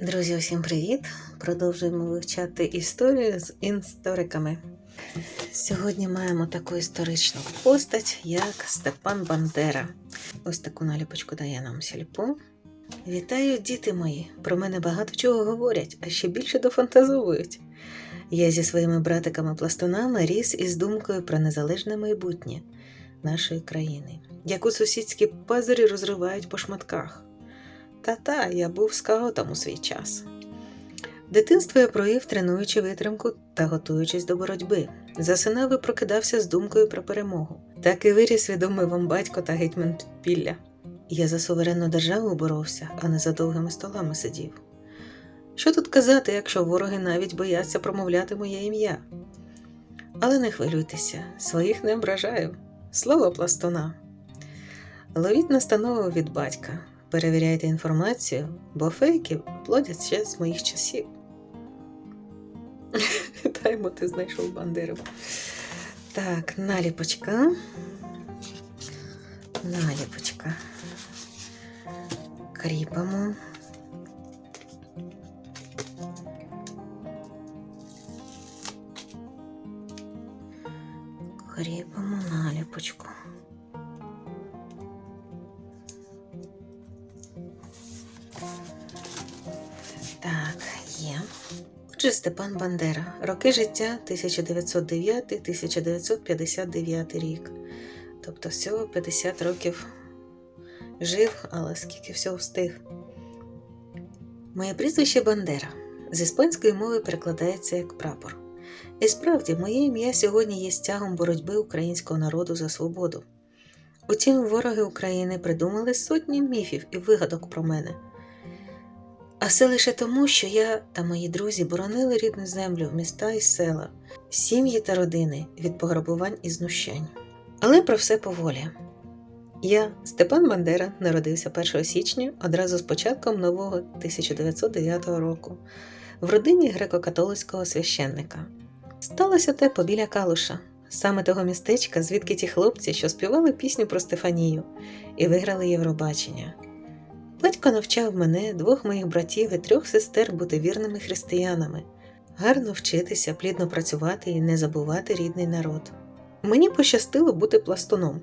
Друзі, усім привіт! Продовжуємо вивчати історію з істориками. Сьогодні маємо таку історичну постать, як Степан Бандера. Ось таку наліпочку дає нам сільпо. Вітаю, діти мої! Про мене багато чого говорять, а ще більше дофантазовують. Я зі своїми братиками-пластунами ріс із думкою про незалежне майбутнє нашої країни, яку сусідські пазурі розривають по шматках. Та-та, я був скаутом у свій час. Дитинство я провів, тренуючи витримку та готуючись до боротьби. Засинав і прокидався з думкою про перемогу. Так і виріс відомий вам батько та гетьман Підпілля. Я за суверенну державу боровся, а не за довгими столами сидів. Що тут казати, якщо вороги навіть бояться промовляти моє ім'я? Але не хвилюйтеся, своїх не ображаю. Слово пластуна. Ловіть настанову від батька. Перевіряйте інформацію, бо фейків плодять ще з моїх часів. Вітаємо, ти знайшов бандеру. Так, наліпочка. Наліпочка. Кріпимо. Кріпимо наліпочку. Отже, Степан Бандера. Роки життя 1909-1959 рік. Тобто всього 50 років жив, але скільки всього встиг. Моє прізвище Бандера. З іспанської мови перекладається як прапор. І справді, моє ім'я сьогодні є стягом боротьби українського народу за свободу. Утім, вороги України придумали сотні міфів і вигадок про мене. А все лише тому, що я та мої друзі боронили рідну землю, міста і села, сім'ї та родини від пограбувань і знущань. Але про все поволі. Я, Степан Бандера, народився 1 січня одразу з початком нового 1909 року в родині греко-католицького священника. Сталося те побіля Калуша, саме того містечка, звідки ті хлопці, що співали пісню про Стефанію і виграли Євробачення. Батько навчав мене, двох моїх братів і трьох сестер бути вірними християнами, гарно вчитися, плідно працювати і не забувати рідний народ. Мені пощастило бути пластуном.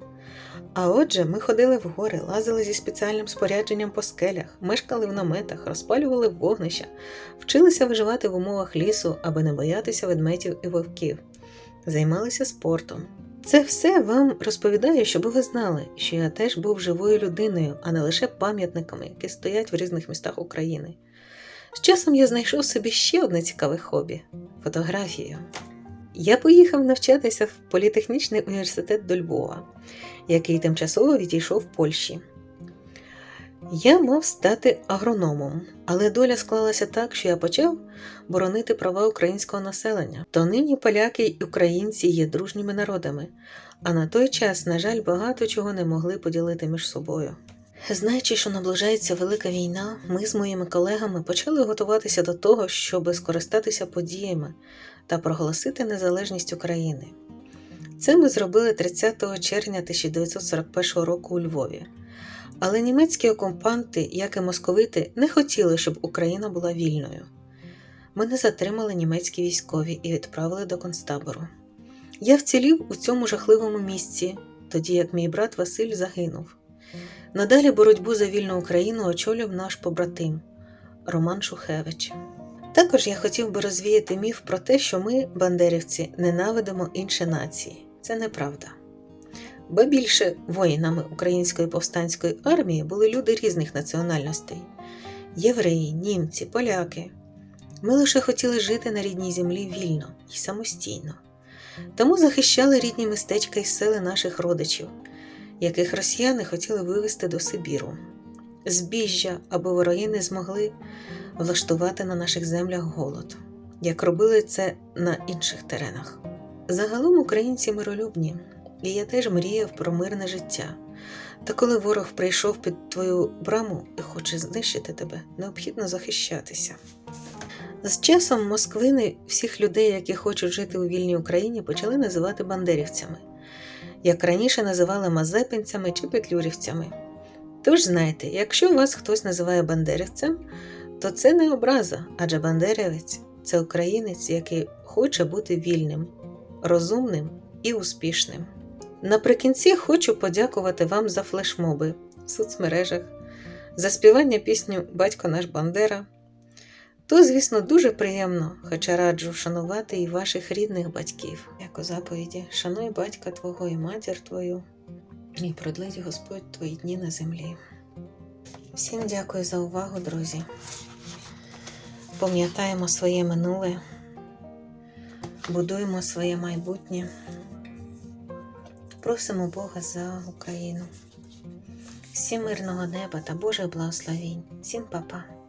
А отже, ми ходили в гори, лазили зі спеціальним спорядженням по скелях, мешкали в наметах, розпалювали вогнища, вчилися виживати в умовах лісу, аби не боятися ведметів і вовків, займалися спортом. Це все вам розповідаю, щоб ви знали, що я теж був живою людиною, а не лише пам'ятниками, які стоять в різних містах України. З часом я знайшов собі ще одне цікаве хобі фотографію. Я поїхав навчатися в політехнічний університет до Львова, який тимчасово відійшов в Польщі. Я мав стати агрономом, але доля склалася так, що я почав боронити права українського населення. То нині поляки й українці є дружніми народами, а на той час, на жаль, багато чого не могли поділити між собою. Знаючи, що наближається велика війна, ми з моїми колегами почали готуватися до того, щоб скористатися подіями та проголосити незалежність України. Це ми зробили 30 червня 1941 року у Львові. Але німецькі окупанти, як і московити, не хотіли, щоб Україна була вільною. Мене затримали німецькі військові і відправили до концтабору. Я вцілів у цьому жахливому місці, тоді як мій брат Василь загинув. Надалі боротьбу за вільну Україну очолював наш побратим Роман Шухевич. Також я хотів би розвіяти міф про те, що ми, бандерівці, ненавидимо інші нації. Це неправда. Бо більше воїнами Української повстанської армії були люди різних національностей: євреї, німці, поляки. Ми лише хотіли жити на рідній землі вільно і самостійно, тому захищали рідні містечка і сели наших родичів, яких росіяни хотіли вивезти до Сибіру, збіжжя, аби вороги не змогли влаштувати на наших землях голод, як робили це на інших теренах. Загалом українці миролюбні, і я теж мріяв про мирне життя. Та коли ворог прийшов під твою браму і хоче знищити тебе, необхідно захищатися. З часом москвини всіх людей, які хочуть жити у вільній Україні, почали називати бандерівцями, як раніше називали мазепинцями чи петлюрівцями. Тож знайте, якщо вас хтось називає бандерівцем, то це не образа, адже бандерівець це українець, який хоче бути вільним, розумним і успішним. Наприкінці хочу подякувати вам за флешмоби в соцмережах, за співання пісню Батько наш Бандера. То, звісно, дуже приємно, хоча раджу шанувати і ваших рідних батьків, як у заповіді, шануй батька твого і матір твою, і продлить Господь твої дні на землі. Всім дякую за увагу, друзі. Пам'ятаємо своє минуле, будуємо своє майбутнє. Просимо Бога за Україну. Всім мирного неба та Божих благословінь. Всім па-па.